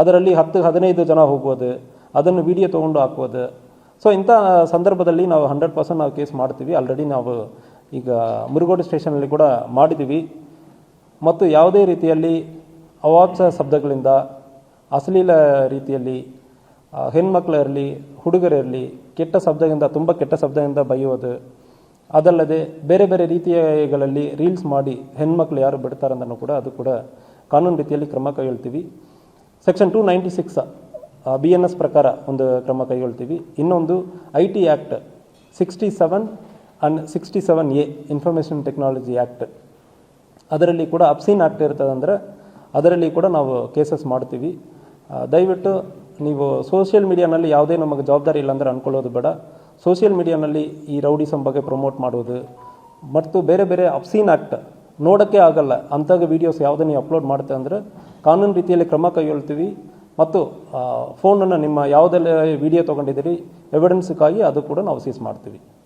ಅದರಲ್ಲಿ ಹತ್ತು ಹದಿನೈದು ಜನ ಹೋಗೋದು ಅದನ್ನು ವಿಡಿಯೋ ತೊಗೊಂಡು ಹಾಕೋದು ಸೊ ಇಂಥ ಸಂದರ್ಭದಲ್ಲಿ ನಾವು ಹಂಡ್ರೆಡ್ ಪರ್ಸೆಂಟ್ ನಾವು ಕೇಸ್ ಮಾಡ್ತೀವಿ. ಆಲ್ರೆಡಿ ನಾವು ಈಗ ಮುರುಗೋಡು ಸ್ಟೇಷನಲ್ಲಿ ಕೂಡ ಮಾಡಿದ್ದೀವಿ. ಮತ್ತು ಯಾವುದೇ ರೀತಿಯಲ್ಲಿ ಅವಾಚ್ಯ ಶಬ್ದಗಳಿಂದ, ಅಶ್ಲೀಲ ರೀತಿಯಲ್ಲಿ ಹೆಣ್ಮಕ್ಳಿರಲಿ ಹುಡುಗರಿರಲಿ ಕೆಟ್ಟ ಶಬ್ದದಿಂದ, ತುಂಬ ಕೆಟ್ಟ ಶಬ್ದದಿಂದ ಬೈಯೋದು, ಅದಲ್ಲದೆ ಬೇರೆ ಬೇರೆ ರೀತಿಯಗಳಲ್ಲಿ ರೀಲ್ಸ್ ಮಾಡಿ ಹೆಣ್ಮಕ್ಳು ಯಾರು ಬಿಡ್ತಾರಂದನೂ ಕೂಡ ಅದು ಕೂಡ ಕಾನೂನು ರೀತಿಯಲ್ಲಿ ಕ್ರಮ ಕೈಗೊಳ್ತೀವಿ. Section two ninety six B N S ಪ್ರಕಾರ ಒಂದು ಕ್ರಮ ಕೈಗೊಳ್ತೀವಿ. ಇನ್ನೊಂದು I T act sixty seven and sixty seven A information technology act ಅದರಲ್ಲಿ ಕೂಡ ಅಪ್ಸೀನ್ ಆ್ಯಕ್ಟ್ ಇರ್ತದಂದ್ರೆ ಅಂದರೆ ಅದರಲ್ಲಿ ಕೂಡ ನಾವು ಕೇಸಸ್ ಮಾಡ್ತೀವಿ. ದಯವಿಟ್ಟು ನೀವು ಸೋಷಿಯಲ್ ಮೀಡಿಯಾನಲ್ಲಿ ಯಾವುದೇ ನಮಗೆ ಜವಾಬ್ದಾರಿ ಇಲ್ಲ ಅಂದ್ಕೊಳ್ಳೋದು ಬೇಡ. ಸೋಷಿಯಲ್ ಮೀಡಿಯಾನಲ್ಲಿ ಈ ರೌಡಿಸಮ್ ಬಗ್ಗೆ ಪ್ರಮೋಟ್ ಮಾಡೋದು ಮತ್ತು ಬೇರೆ ಬೇರೆ ಅಪ್ಸೀನ್ ಆ್ಯಕ್ಟ್ ನೋಡೋಕ್ಕೆ ಆಗಲ್ಲ. ಅಂಥ ವೀಡಿಯೋಸ್ ಯಾವುದೇ ಅಪ್ಲೋಡ್ ಮಾಡ್ತೆ ಅಂದರೆ ಕಾನೂನು ರೀತಿಯಲ್ಲಿ ಕ್ರಮ ಕೈಗೊಳ್ತೀವಿ. ಮತ್ತು ಫೋನನ್ನು ನಿಮ್ಮ ಯಾವುದೆಲ್ಲ ವಿಡಿಯೋ ತೊಗೊಂಡಿದ್ದೀರಿ ಎವಿಡೆನ್ಸ್ಗಾಗಿ ಅದು ಕೂಡ ನಾವು ಸೀಸ್ ಮಾಡ್ತೀವಿ.